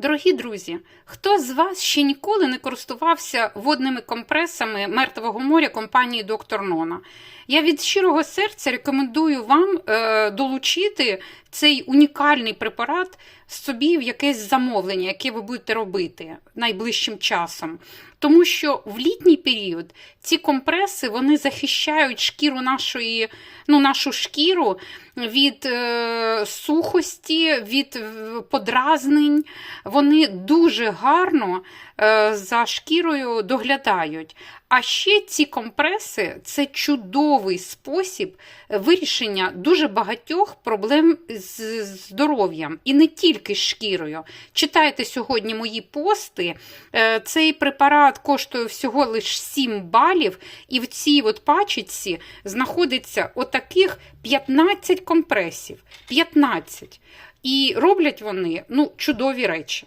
Дорогі друзі, хто з вас ще ніколи не користувався водними компресами Мертвого моря компанії Доктор Нона? Я від щирого серця рекомендую вам е, долучити цей унікальний препарат собі в якесь замовлення, яке ви будете робити найближчим часом. Тому що в літній період ці компреси вони захищають шкіру нашої, ну, нашу шкіру від е, сухості, від е, подразнень. Вони дуже гарно е, за шкірою доглядають. А ще ці компреси це чудовий спосіб вирішення дуже багатьох проблем з здоров'ям і не тільки з шкірою. Читайте сьогодні мої пости. Е, Цей препарат коштує всього лише 7 балів, і в цій от пачечці знаходиться отаких 15 компресів. 15. І роблять вони ну, чудові речі.